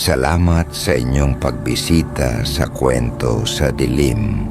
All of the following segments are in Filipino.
Salamat sa inyong pagbisita sa kwento sa dilim.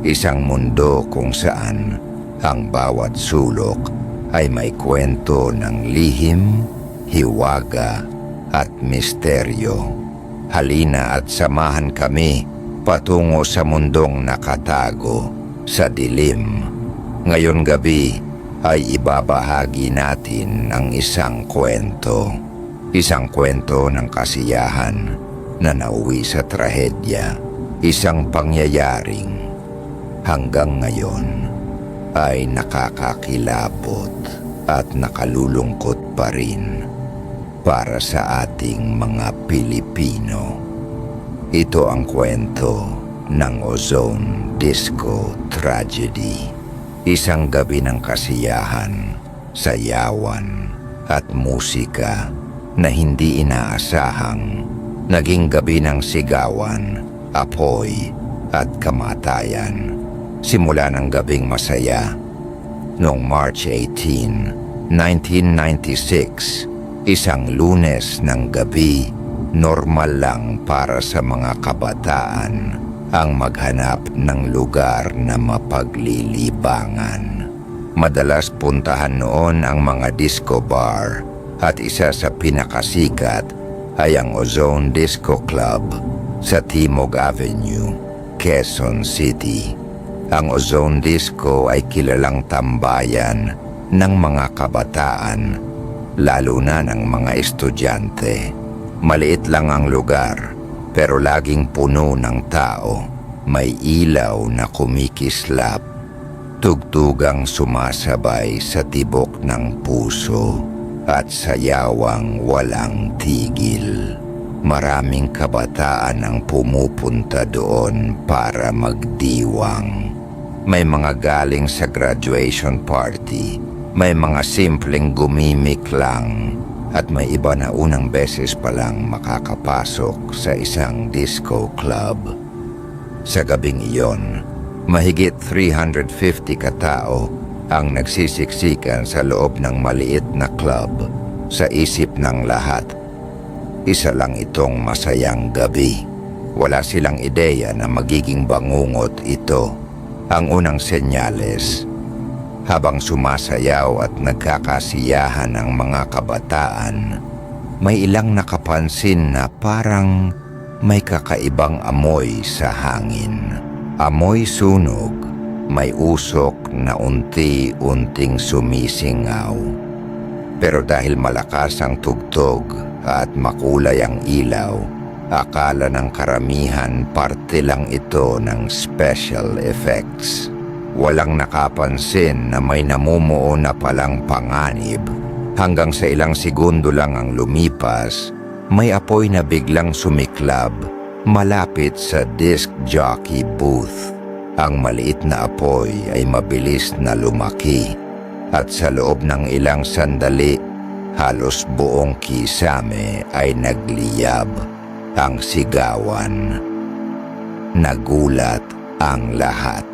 Isang mundo kung saan ang bawat sulok ay may kwento ng lihim, hiwaga at misteryo. Halina at samahan kami patungo sa mundong nakatago sa dilim. Ngayon gabi ay ibabahagi natin ang isang kwento. Isang kwento ng kasiyahan na nauwi sa trahedya. Isang pangyayaring hanggang ngayon ay nakakakilabot at nakalulungkot pa rin para sa ating mga Pilipino. Ito ang kwento ng Ozone Disco Tragedy. Isang gabi ng kasiyahan, sayawan at musika na hindi inaasahang naging gabi ng sigawan, apoy at kamatayan. Simula ng gabing masaya. Noong March 18, 1996, isang lunes ng gabi, normal lang para sa mga kabataan ang maghanap ng lugar na mapaglilibangan. Madalas puntahan noon ang mga disco bar at isa sa pinakasikat ay ang Ozone Disco Club sa Timog Avenue, Quezon City. Ang Ozone Disco ay kilalang tambayan ng mga kabataan, lalo na ng mga estudyante. Maliit lang ang lugar, pero laging puno ng tao. May ilaw na kumikislap, tugtugang sumasabay sa tibok ng puso at sayawang walang tigil. Maraming kabataan ang pumupunta doon para magdiwang. May mga galing sa graduation party, may mga simpleng gumimik lang, at may iba na unang beses pa lang makakapasok sa isang disco club. Sa gabing iyon, mahigit 350 katao ang nagsisiksikan sa loob ng maliit na club sa isip ng lahat. Isa lang itong masayang gabi. Wala silang ideya na magiging bangungot ito. Ang unang senyales, habang sumasayaw at nagkakasiyahan ang mga kabataan, may ilang nakapansin na parang may kakaibang amoy sa hangin. Amoy sunog, may usok na unti-unting sumisingaw. Pero dahil malakas ang tugtog at makulay ang ilaw, akala ng karamihan parte lang ito ng special effects. Walang nakapansin na may namumuo na palang panganib. Hanggang sa ilang segundo lang ang lumipas, may apoy na biglang sumiklab malapit sa disc jockey booth. Ang maliit na apoy ay mabilis na lumaki at sa loob ng ilang sandali, halos buong kisame ay nagliyab ang sigawan. Nagulat ang lahat.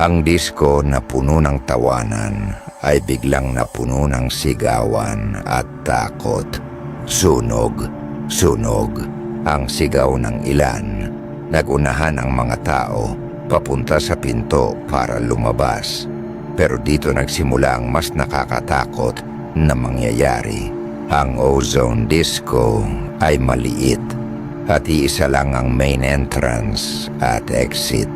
Ang disko na puno ng tawanan ay biglang napuno ng sigawan at takot. Sunog, sunog ang sigaw ng ilan. Nagunahan ang mga tao papunta sa pinto para lumabas. Pero dito nagsimula ang mas nakakatakot na mangyayari. Ang ozone disco ay maliit at iisa lang ang main entrance at exit.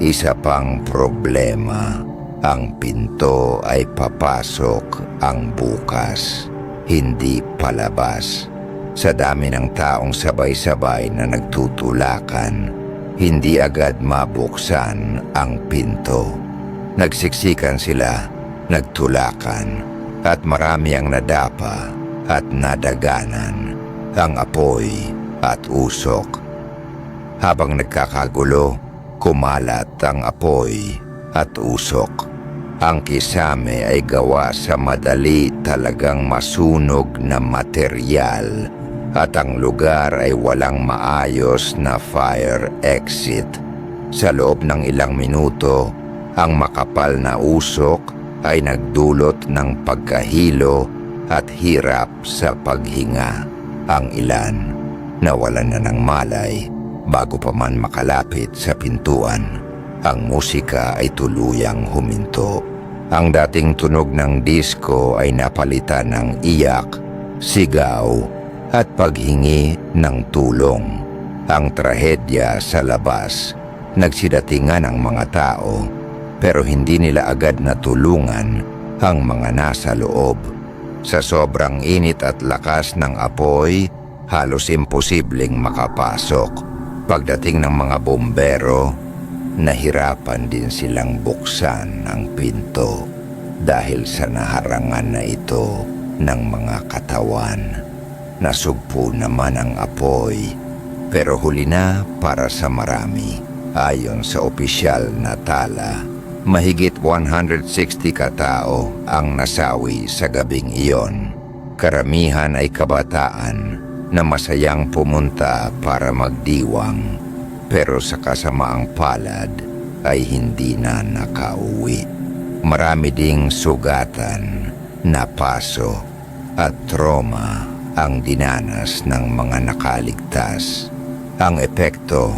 Isa pang problema, ang pinto ay papasok ang bukas, hindi palabas. Sa dami ng taong sabay-sabay na nagtutulakan, hindi agad mabuksan ang pinto. Nagsiksikan sila, nagtulakan, at marami ang nadapa at nadaganan, ang apoy at usok. Habang nagkakagulo, kumalat ang apoy at usok. Ang kisame ay gawa sa madali talagang masunog na material at ang lugar ay walang maayos na fire exit. Sa loob ng ilang minuto, ang makapal na usok ay nagdulot ng pagkahilo at hirap sa paghinga. Ang ilan Nawalan na ng malay bago pa man makalapit sa pintuan. Ang musika ay tuluyang huminto. Ang dating tunog ng disco ay napalitan ng iyak, sigaw at paghingi ng tulong. Ang trahedya sa labas, nagsidatingan ang mga tao pero hindi nila agad natulungan ang mga nasa loob. Sa sobrang init at lakas ng apoy, halos imposibleng makapasok. Pagdating ng mga bombero, nahirapan din silang buksan ang pinto dahil sa naharangan na ito ng mga katawan. Nasugpo naman ang apoy pero huli na para sa marami. Ayon sa opisyal na tala, mahigit 160 katao ang nasawi sa gabing iyon. Karamihan ay kabataan na masayang pumunta para magdiwang pero sa kasamaang palad ay hindi na nakauwi. Marami ding sugatan, napaso at trauma ang dinanas ng mga nakaligtas. Ang epekto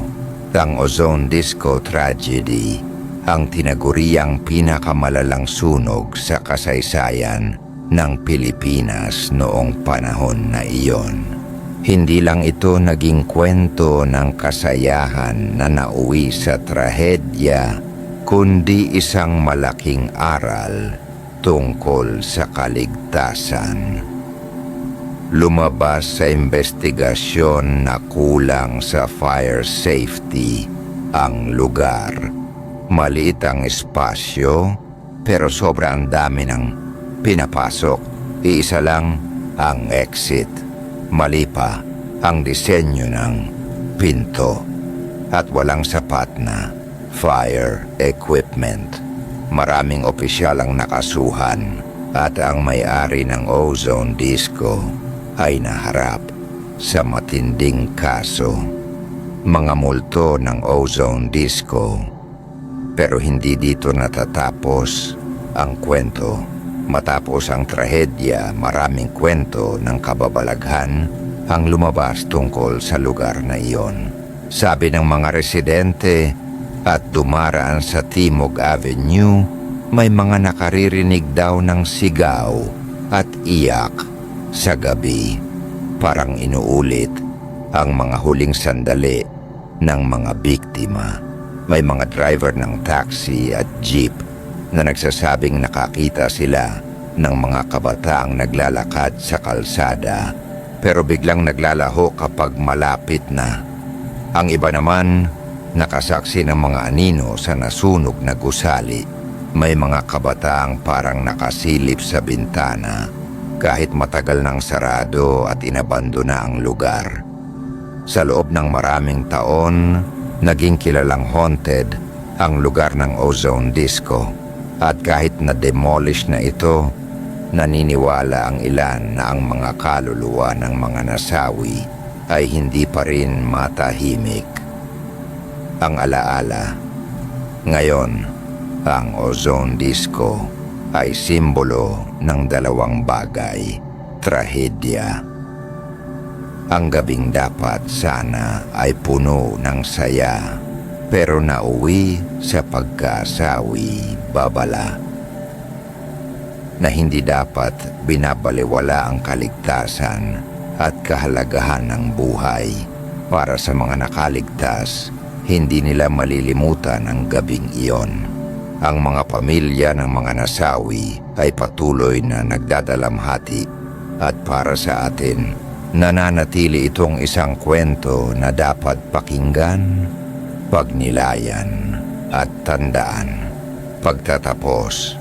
ng ozone disco tragedy ang tinaguriang pinakamalalang sunog sa kasaysayan ng Pilipinas noong panahon na iyon. Hindi lang ito naging kwento ng kasayahan na nauwi sa trahedya, kundi isang malaking aral tungkol sa kaligtasan. Lumabas sa investigasyon na kulang sa fire safety ang lugar. Maliit ang espasyo pero sobrang dami ng pinapasok. Iisa lang ang exit. Mali pa ang disenyo ng pinto at walang sapat na fire equipment. Maraming opisyal ang nakasuhan at ang may-ari ng ozone disco ay naharap sa matinding kaso. Mga multo ng ozone disco. Pero hindi dito natatapos ang kwento. Matapos ang trahedya, maraming kwento ng kababalaghan ang lumabas tungkol sa lugar na iyon. Sabi ng mga residente at dumaraan sa Timog Avenue, may mga nakaririnig daw ng sigaw at iyak sa gabi. Parang inuulit ang mga huling sandali ng mga biktima. May mga driver ng taxi at jeep na nagsasabing nakakita sila ng mga kabataang naglalakad sa kalsada pero biglang naglalaho kapag malapit na. Ang iba naman, nakasaksi ng mga anino sa nasunog na gusali. May mga kabataang parang nakasilip sa bintana kahit matagal nang sarado at inabandona ang lugar. Sa loob ng maraming taon, naging kilalang haunted ang lugar ng ozone disco. At kahit na-demolish na ito, naniniwala ang ilan na ang mga kaluluwa ng mga nasawi ay hindi pa rin matahimik. Ang alaala, ngayon, ang ozone disco ay simbolo ng dalawang bagay, trahedya. Ang gabing dapat sana ay puno ng saya, pero nauwi sa pagkasawi babala. Na hindi dapat binabaliwala ang kaligtasan at kahalagahan ng buhay. Para sa mga nakaligtas, hindi nila malilimutan ang gabing iyon. Ang mga pamilya ng mga nasawi ay patuloy na nagdadalamhati at para sa atin, nananatili itong isang kwento na dapat pakinggan, pagnilayan at tandaan. Pagtatapos,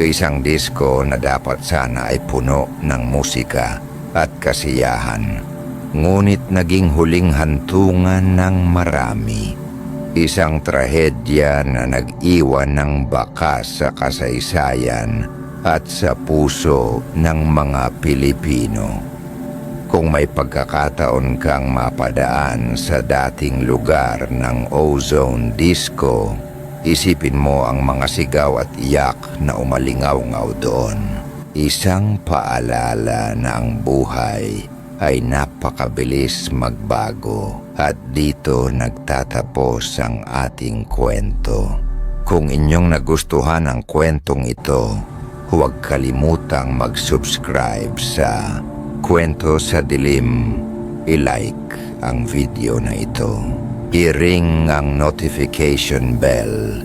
isang disko na dapat sana ay puno ng musika at kasiyahan. Ngunit naging huling hantungan ng marami. Isang trahedya na nag-iwan ng bakas sa kasaysayan at sa puso ng mga Pilipino. Kung may pagkakataon kang mapadaan sa dating lugar ng ozone disco, isipin mo ang mga sigaw at iyak na umalingaw-ngaw doon. Isang paalala na ang buhay ay napakabilis magbago at dito nagtatapos ang ating kwento. Kung inyong nagustuhan ang kwentong ito, huwag kalimutang mag-subscribe sa Kwento sa Dilim. I-like ang video na ito. I-ring ang notification bell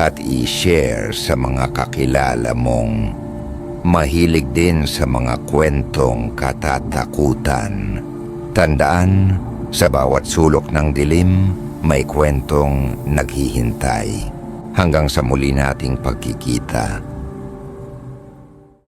at i-share sa mga kakilala mong mahilig din sa mga kwentong katatakutan. Tandaan, sa bawat sulok ng dilim, may kwentong naghihintay. Hanggang sa muli nating pagkikita,